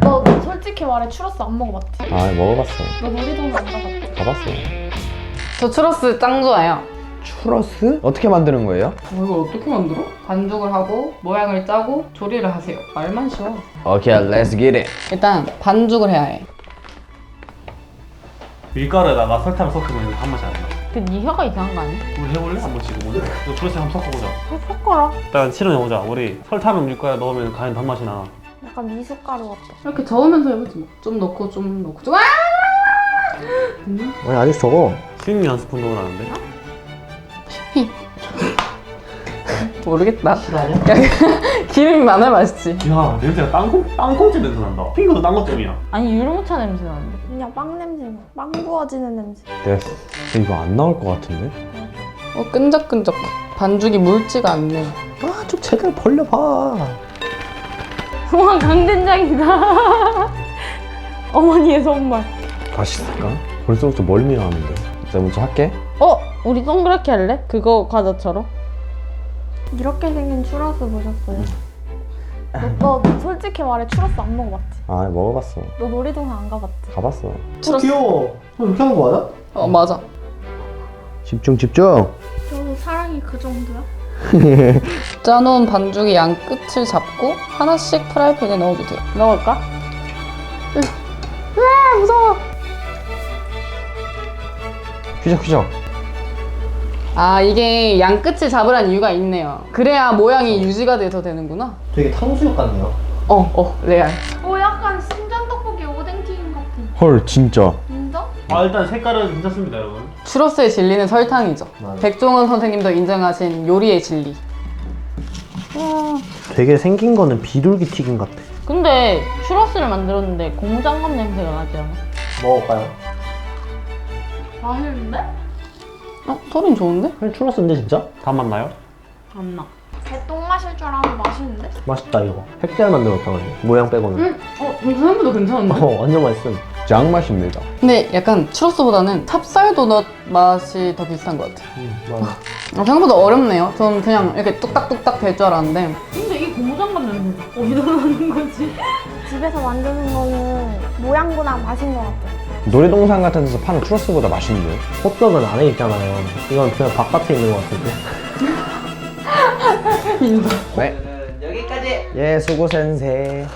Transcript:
너, 너 솔직히 말해 추러스 안 먹어봤지? 아 먹어봤어 너 놀이동산 안 가봤지? 가봤어 저 추러스 짱 좋아해요. 추러스? 어떻게 만드는 거예요? 어, 이걸 어떻게 만들어? 반죽을 하고 모양을 짜고 조리를 하세요. 말만 쉬워. 오케이 let's get it 일단 반죽을 해야 해. 밀가루에다가 설탕을 섞으면 한 맛이 안 나. 그네 혀가 이상한 거 아니야? 우리 해볼래? 한번 지금 오늘? 이거 프로세스 한번 섞어보자. 섞어라 일단 실험해보자. 우리 설탕을 밀가루에 넣으면 과연 단맛이 나. 약간 미숫가루 같다 이렇게 저으면서 해보지 뭐. 좀 넣고 좀 넣고 좀. 아! 아니 아직 적어 스윙 연습 운동을 하는데? 모르겠다. 기름이 많아야 맛있지. 야 냄새가 땅콩, 땅콩집 냄새 난다. 핑크도 땅콩잼이야. 아니 유리모차 냄새 나는데 그냥 빵 냄새 나. 빵 구워지는 냄새 됐어 이거 안 나올 것 같은데? 어 끈적끈적해. 반죽이 묽지가 않네. 아좀 제대로 벌려봐 우 와 강된장이다 어머니의 손맛 맛있을까? 벌써부터 멀미 나는데 내가 먼저 할게 어? 우리 동그랗게 할래? 그거 과자처럼? 이렇게 생긴 추러스 보셨어요? 너, 너 솔직히 말해 추러스 안 먹어봤지? 아 먹어봤어 너 놀이동산 안 가봤지? 가봤어 추러스. 귀여워. 어, 이렇게 하는 거 맞아? 어 맞아. 집중 집중 너 사랑이 그 정도야? 짜놓은 반죽의 양 끝을 잡고 하나씩 프라이팬에 넣어주세요. 먹을까? 휘적 휘적 아 이게 양 끝을 잡으란 이유가 있네요. 그래야 모양이 유지가 돼서 되는구나. 되게 탕수육 같네요. 어, 어, 레알. 오 약간 신전 떡볶이 오뎅 튀김 같은 헐 진짜? 아 일단 색깔은 괜찮습니다 여러분. 추러스의 진리는 설탕이죠. 맞아. 백종원 선생님도 인정하신 요리의 진리. 되게 생긴 거는 비둘기 튀김 같아. 근데 추러스를 만들었는데 공장감 냄새가 나지 않아? 먹어볼까요? 맛있는데? 어, 소린 좋은데? 그냥 추러스인데 진짜? 단맛 나요? 안 나. 개똥 마실 줄 알았는데 맛있는데? 맛있다 이거. 팩잘 만들었다 근데 모양 빼고는. 응. 어, 생각보다 괜찮은데? 어 완전 맛있음. 짱 맛입니다 근데 약간 추러스보다는 찹쌀 도넛 맛이 더 비슷한 것 같아. 음, 맞아. 어, 생각보다 어렵네요. 전 그냥 이렇게 뚝딱뚝딱 될 줄 알았는데. 근데 이 공장감 냄새 어디서 나는 거지? 집에서 만드는 거는 모양보다 맛인 것 같아. 놀이동산 같은 데서 파는 추러스보다 맛있는데 호떡은 안에 있잖아요. 이건 그냥 바깥에 있는 것 같은데. 네 여기까지 예 수고 센세